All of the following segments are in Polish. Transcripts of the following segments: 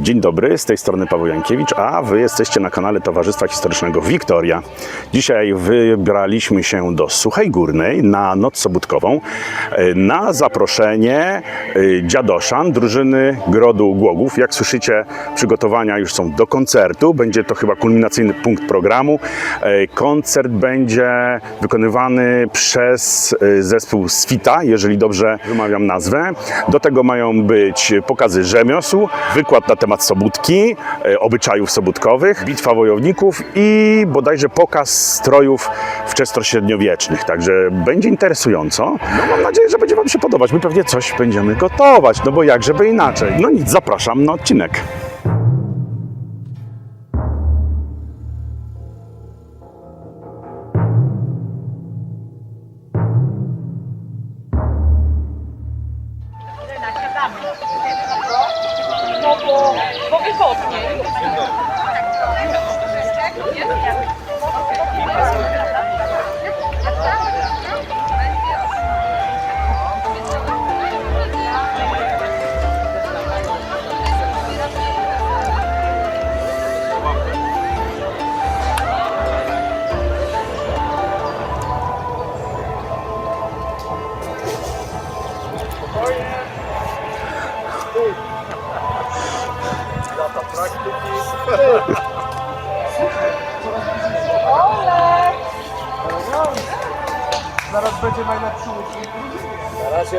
Dzień dobry, z tej strony Paweł Jankiewicz, a Wy jesteście na kanale Towarzystwa Historycznego Wiktoria. Dzisiaj wybraliśmy się do Suchej Górnej na noc sobótkową e, na zaproszenie e, dziadoszan, drużyny Grodu Głogów. Jak słyszycie, przygotowania już są do koncertu. Będzie to chyba kulminacyjny punkt programu. E, Koncert będzie wykonywany przez zespół Swita, jeżeli dobrze wymawiam nazwę. Do tego mają być pokazy rzemiosł, wykład na temat sobótki, e, obyczajów sobótkowych, bitwa wojowników i bodajże pokaz strojów wczesnośredniowiecznych. Także będzie interesująco. No mam nadzieję, że będzie Wam się podobać. My pewnie coś będziemy gotować, no bo jak żeby inaczej. No nic, zapraszam na odcinek.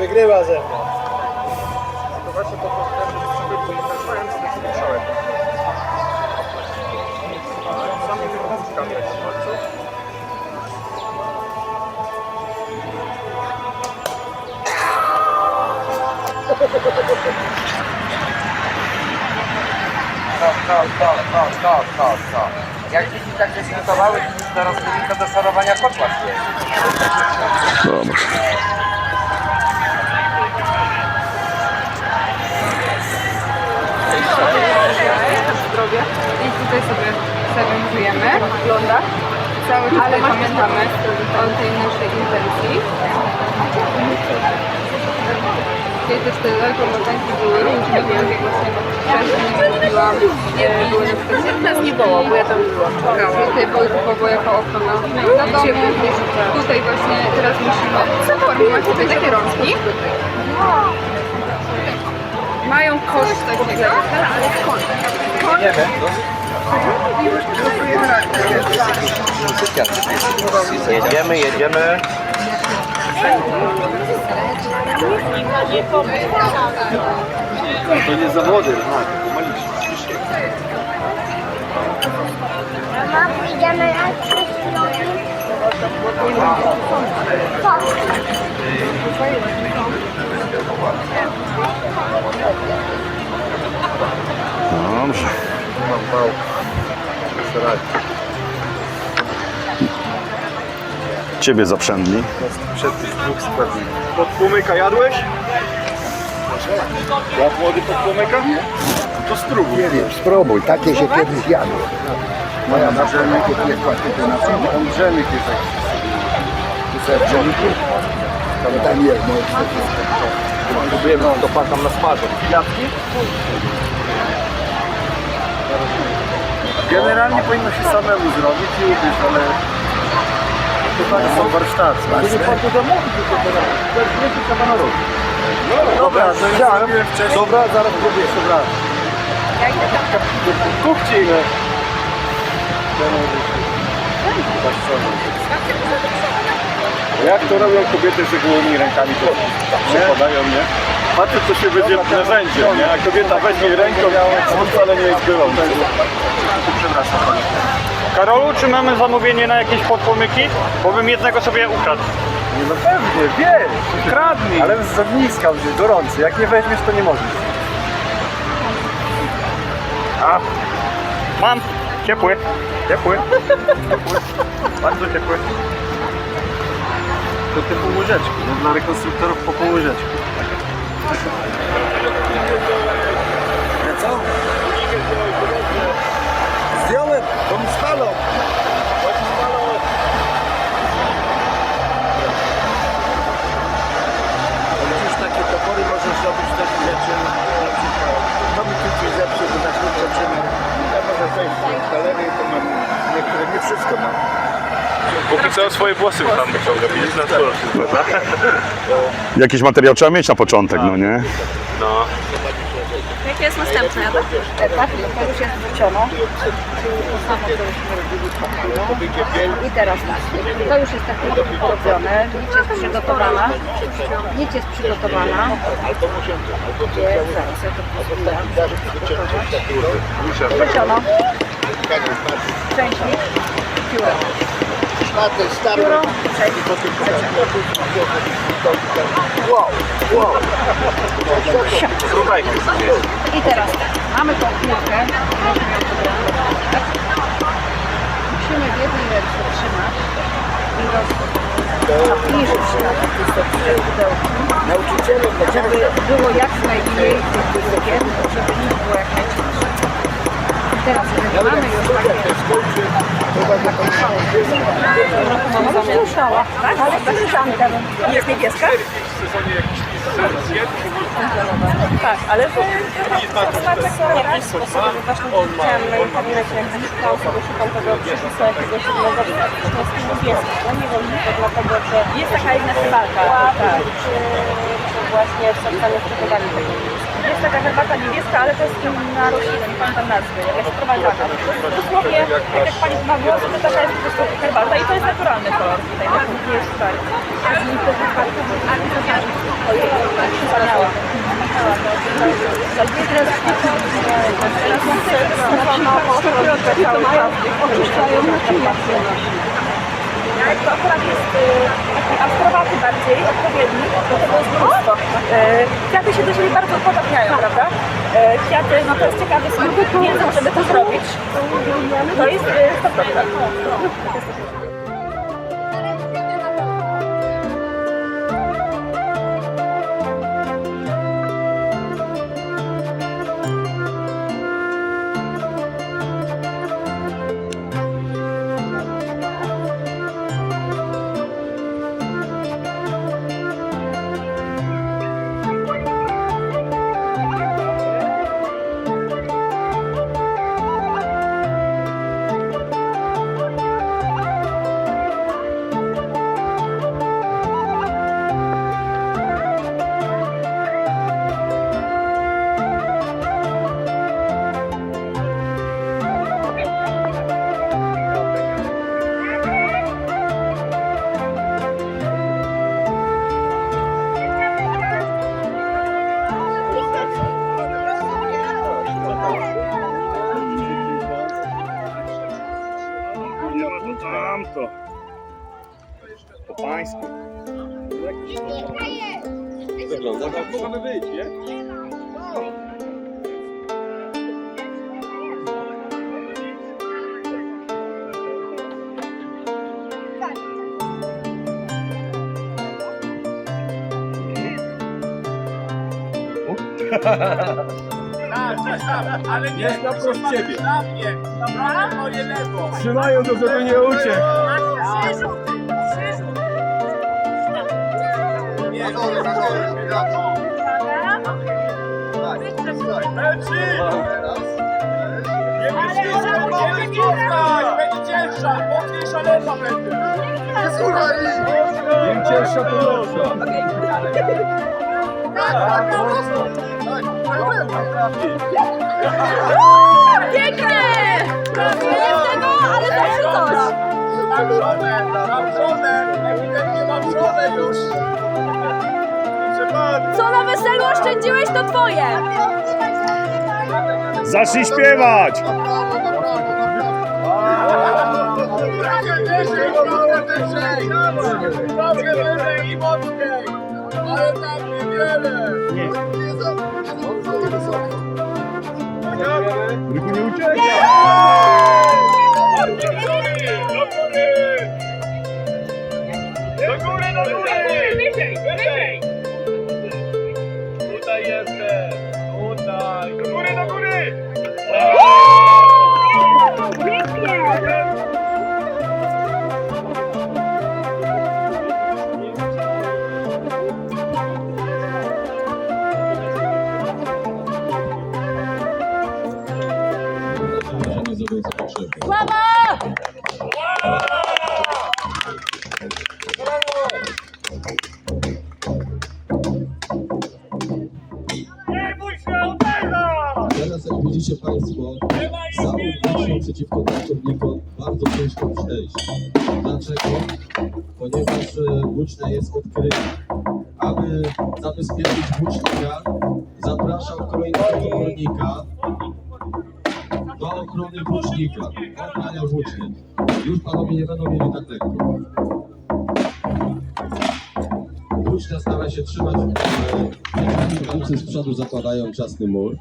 Wygrywa ze mną. To właśnie po to, żeby. Sami wychodzkami jak. Stop, stop, stop, stop, stop, stop, stop. Jak dzieci tak dyskutowały, to teraz tylko do szorowania kotła. Dobra. Tutaj sobie zarządzujemy. Wygląda. Cały czas Ale pamiętamy o tej naszej intencji. Tutaj też te lokomotanki były różne, tak jak właśnie wcześniej mówiłam. Były na przykład Nas nie było, bo ja tam byłam. Tutaj typowo jako ochrona na domu. Tutaj właśnie teraz musimy zaformować tutaj takie rączki. Mają koszt takiego? Jedziemy, jedziemy. To nie zawody, Mama, pójdziemy na Dobrze. Mam wał. Ciebie zaprzędli. Przed tych dwóch składników. Podpłomyka jadłeś? Ja młody podpłomyka? To spróbuj. Nie wiem, spróbuj, takie się kiedyś jadło. Moja matka takie piekła tylko na przykład. Tam drzemik jest jak Te drzemiki, to tam jest, no, Próbujemy to pakam na smażę. Kwiatki? Generalnie powinno się samemu zrobić i ubić, ale to tak są warsztaty. Nie pan to zamówić, tylko to jest nie trzeba narobić. Dobra, to jest zrobiłem wcześniej. Dobra, zaraz zrobię jeszcze raz. Kupcie ile. Jak to robią kobiety z gołymi rękami, to przekładają, nie? Facet to się będzie narzędziem, nie? A kobieta weźmie ręką, on wcale nie jest bylą. Przepraszam. Karolu, czy mamy zamówienie na jakieś podpłomyki? Bo bym jednego sobie ukradł. Nie, no pewnie, wiesz, kradnij. Ale z ogniska będzie gorący, jak nie weźmiesz to nie możesz. A, mam. Ciepły. Ciepły. Ciepły. Bardzo ciepły. To te półłyżeczki, no dla rekonstruktorów po półłyżeczki. co? Co swoje włosy tam wyciąga, widzisz na to. Jakiś materiał trzeba mieć na początek, no nie? No. Jakie jest następne? etap? to już jest wrzucone. To samo, co żeśmy robili I teraz tak, to już jest tak robione, nic jest przygotowana. Nic jest przygotowana. Gdzie, zaraz ja to Wrzucono. Części. Pióro. Pióro, część. Słuchaj, I teraz tak, mamy tą piłkę. Musimy w jednej ręce trzymać i roz... zbliżyć się na takie pudełki, żeby było jak najmniej tych żeby nie było jak najcięższe. Teraz, mamy już takie taką szałę, no szała, tak? Ale to jest szanka. Jest niebieska? Tak, ale to smaczek są jakieś sposoby, właśnie widziałam na internecie, jak osoby szukam tego przepisu jakiegoś innego, to jest niebieski, nie wiem, to dlatego, że jest taka tak, czy właśnie w z przygotowaniu tego Jest taka herbata niebieska, ale to jest inna roślina, nie pamiętam nazwy, jakaś jest dosłownie, tak jak pani ma głos, to taka jest po prostu herbata i to jest naturalny kolor tutaj, tym nie jest czarny. A z nim to wypadku, a nie to Oczyszczają to akurat jest y, taki astrowaty bardziej, odpowiedni, do tego jest mnóstwo. Y, Kwiaty się do siebie bardzo upodobniają, prawda? Y, Kwiaty, no to jest ciekawy smak, wiedzą, żeby to zrobić. To jest y, 100%. Wygląda jak mogłaby być, nie? Ale nie, naprost ciebie. Na mnie, na moje lewo. Trzymają to, żeby nie uciekł. Nie, na dole, na dole. Nie wyciskaj, nie wyciskaj! Będzie cięższa, mocniejsza lewa będzie. Nie! Nie żonę, ewidentnie mam żonę już. Co na weselu oszczędziłeś, to twoje. Zacznij śpiewać! Trochę wyżej, trochę wyżej. Trochę wyżej i mocniej. Ale tak niewiele. Ryku nie ucieka. Do góry, do góry! Teraz jak widzicie Państwo, za uliczą przeciwko pracownikom bardzo ciężko przejść. Dlaczego? Ponieważ Łucznia jest odkryta. Aby zabezpieczyć Łucznika, zapraszam kolejnego zawodnika do ochrony włócznika, do ochrania włócznie. Już Panowie nie będą mieli tak lekko. Włócznia stara się trzymać, e, z przodu zakładają ciasny mur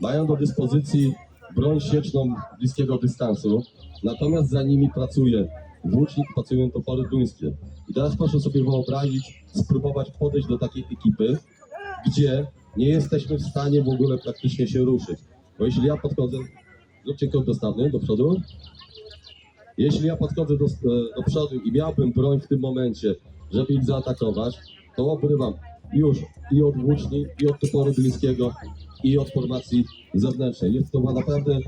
mają do dyspozycji broń sieczną bliskiego dystansu, natomiast za nimi pracuje włócznik, pracują topory duńskie. I teraz proszę sobie wyobrazić, spróbować podejść do takiej ekipy, gdzie nie jesteśmy w stanie w ogóle praktycznie się ruszyć. Bo jeśli ja podchodzę, krok dostawny do przodu. Jeśli ja podchodzę do, do przodu i miałbym broń w tym momencie, żeby ich zaatakować, to obrywam już i od włóczni, i od toporu duńskiego, i od formacji zewnętrznej. Jest to naprawdę,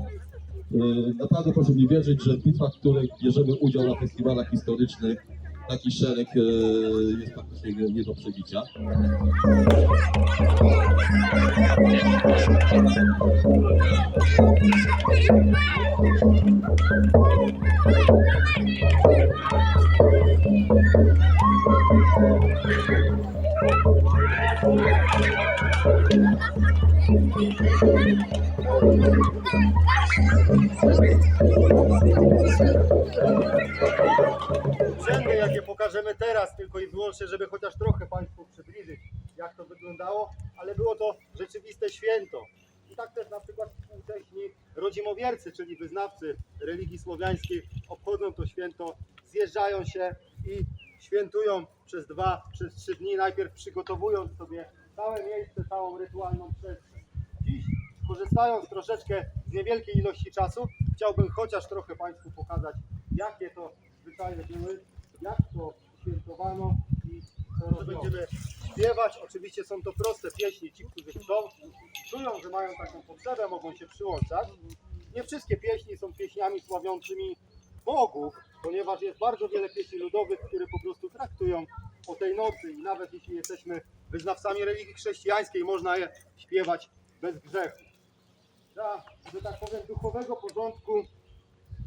yy, naprawdę proszę mi wierzyć, że w bitwach, w których bierzemy udział na festiwalach historycznych, taki szereg yy, jest praktycznie nie, nie do przebicia. Pokażemy teraz, tylko i wyłącznie, żeby chociaż trochę Państwu przybliżyć, jak to wyglądało, ale było to rzeczywiste święto. I tak też na przykład współcześni rodzimowiercy, czyli wyznawcy religii słowiańskiej, obchodzą to święto, zjeżdżają się i świętują przez dwa, przez trzy dni, najpierw przygotowując sobie całe miejsce, całą rytualną przestrzeń. Dziś, korzystając troszeczkę z niewielkiej ilości czasu, chciałbym chociaż trochę Państwu pokazać, jakie to zwyczaje były, jak to świętowano i co będziemy śpiewać. Oczywiście są to proste pieśni, ci, którzy chcą, czują, że mają taką potrzebę, mogą się przyłączać. Nie wszystkie pieśni są pieśniami sławiącymi bogów, ponieważ jest bardzo wiele pieśni ludowych, które po prostu traktują o tej nocy i nawet jeśli jesteśmy wyznawcami religii chrześcijańskiej, można je śpiewać bez grzechu. Dla, że tak powiem, duchowego porządku,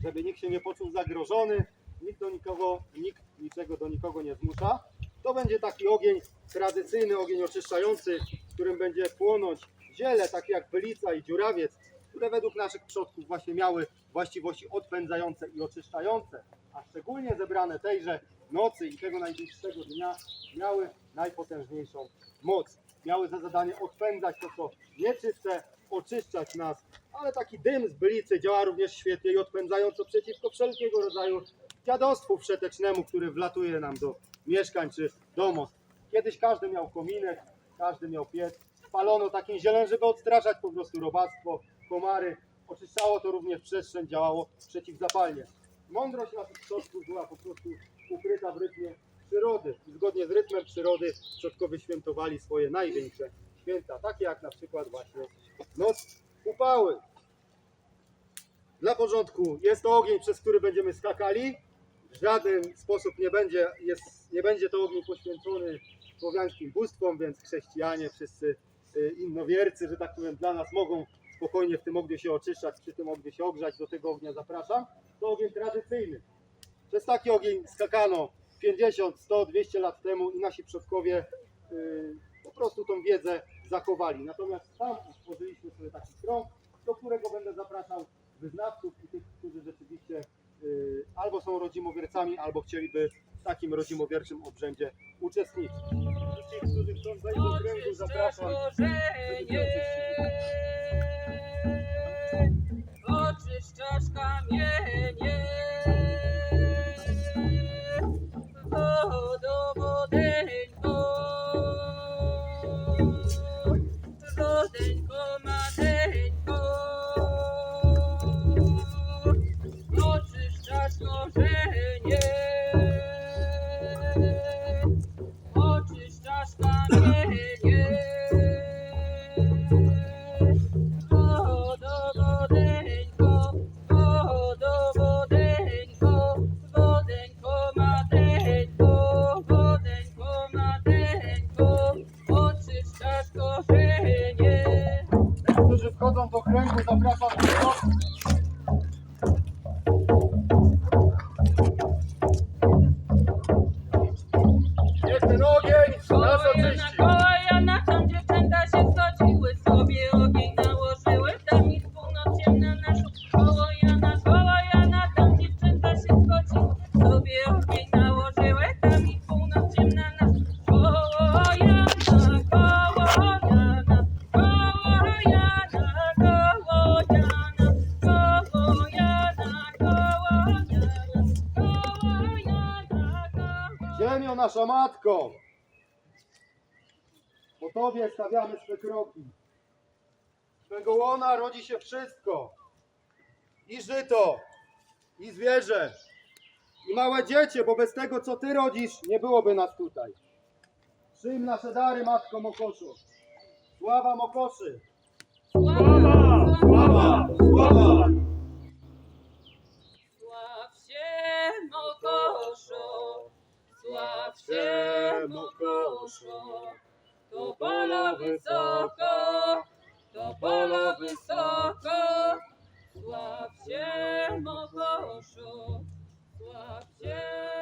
żeby nikt się nie poczuł zagrożony, nikt do nikogo, nikt niczego do nikogo nie zmusza. To będzie taki ogień tradycyjny, ogień oczyszczający, w którym będzie płonąć ziele, takie jak bylica i dziurawiec, które według naszych przodków właśnie miały właściwości odpędzające i oczyszczające, a szczególnie zebrane tejże nocy i tego najbliższego dnia miały najpotężniejszą moc. Miały za zadanie odpędzać to, co nieczyste, oczyszczać nas, ale taki dym z bylicy działa również świetnie i odpędzająco przeciwko wszelkiego rodzaju dziadostwu wszetecznemu, który wlatuje nam do mieszkań czy domostw. Kiedyś każdy miał kominek, każdy miał piec. Palono takim zieleń, żeby odstraszać po prostu robactwo, komary. Oczyszczało to również przestrzeń, działało przeciwzapalnie. Mądrość naszych przodków była po prostu ukryta w rytmie przyrody. Zgodnie z rytmem przyrody przodkowie świętowali swoje największe święta, takie jak na przykład właśnie Noc Upały. Dla porządku, jest to ogień, przez który będziemy skakali. W żaden sposób nie będzie, jest, nie będzie to ogień poświęcony słowiańskim bóstwom, więc chrześcijanie, wszyscy y, innowiercy, że tak powiem, dla nas mogą spokojnie w tym ogniu się oczyszczać, przy tym ogniu się ogrzać. Do tego ognia zapraszam. To ogień tradycyjny. Przez taki ogień skakano 50, 100, 200 lat temu i nasi przodkowie y, po prostu tą wiedzę zachowali. Natomiast tam stworzyliśmy sobie taki krąg, do którego będę zapraszał wyznawców i tych, którzy rzeczywiście y, albo są rodzimowiercami, albo chcieliby w takim rodzimowierczym obrzędzie uczestniczyć. Wszystkich, którzy chcą wejść do kręgu, zapraszam. się oczyścili. Oczyszczasz kamienie, Yeah. Nasza matko, po Tobie stawiamy swe kroki. Z Twego łona rodzi się wszystko. I żyto, i zwierzę, i małe dziecię, bo bez tego, co Ty rodzisz, nie byłoby nas tutaj. Przyjm nasze dary, Matko Mokoszu. Sława Mokoszy! Sława, sława! душо, до поля високо, до поля високо, славче мого, славче.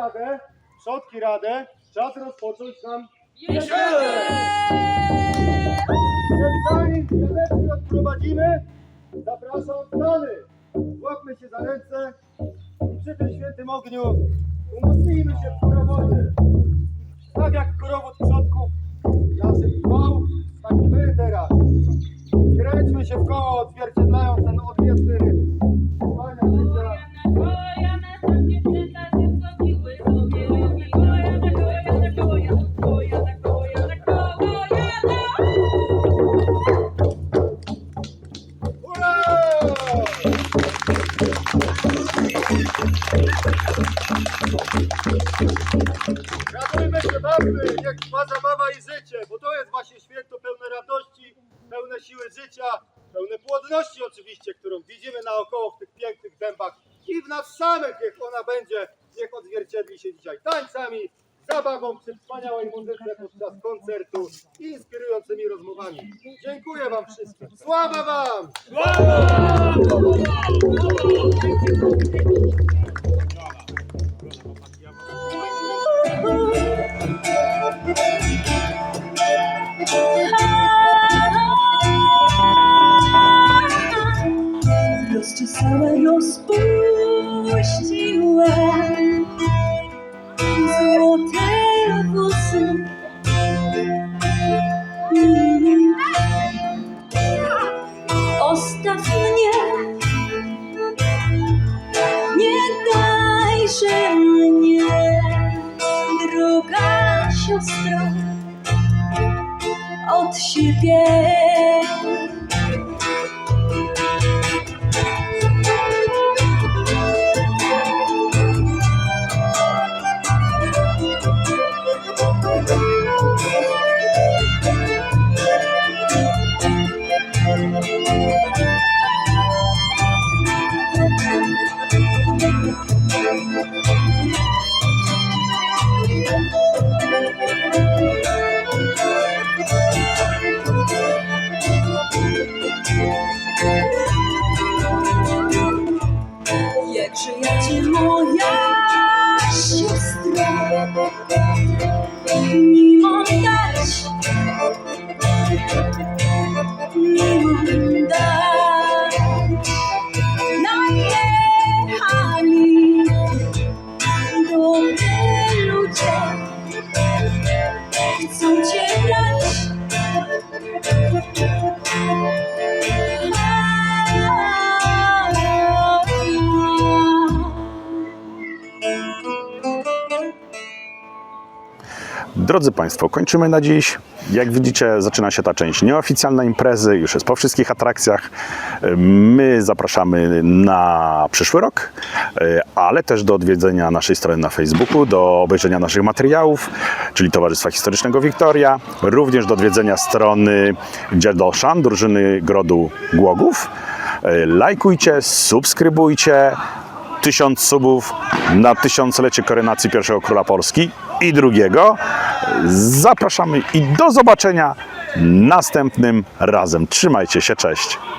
Radę, przodki radę, czas rozpocząć nam! Więc zanim wieleczki odprowadzimy, zapraszam strony. Złapmy się za ręce i przy tym świętym ogniu umocnijmy się w korowodzie. Tak jak korowód przodków naszych trwał, tak i my teraz. Kręćmy się w koło, tańcami, zabawą przy wspaniałej muzyce podczas koncertu i inspirującymi rozmowami. Dziękuję Wam wszystkim. Sława Wam! Rozczesała, rozpuściła złote od siebie. Música Drodzy Państwo, kończymy na dziś. Jak widzicie, zaczyna się ta część nieoficjalna imprezy, już jest po wszystkich atrakcjach. My zapraszamy na przyszły rok, ale też do odwiedzenia naszej strony na Facebooku, do obejrzenia naszych materiałów, czyli Towarzystwa Historycznego Wiktoria, również do odwiedzenia strony Dziadoszan, drużyny Grodu Głogów. Lajkujcie, subskrybujcie, tysiąc subów na tysiąclecie koronacji pierwszego króla Polski i drugiego. Zapraszamy i do zobaczenia następnym razem. Trzymajcie się, cześć.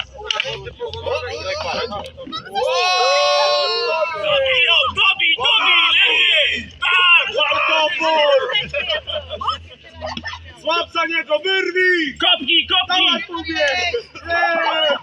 Dobij, dobij, leży! Tak! Złap za niego, wyrwij! Kopnij, kopnij! Dawaj,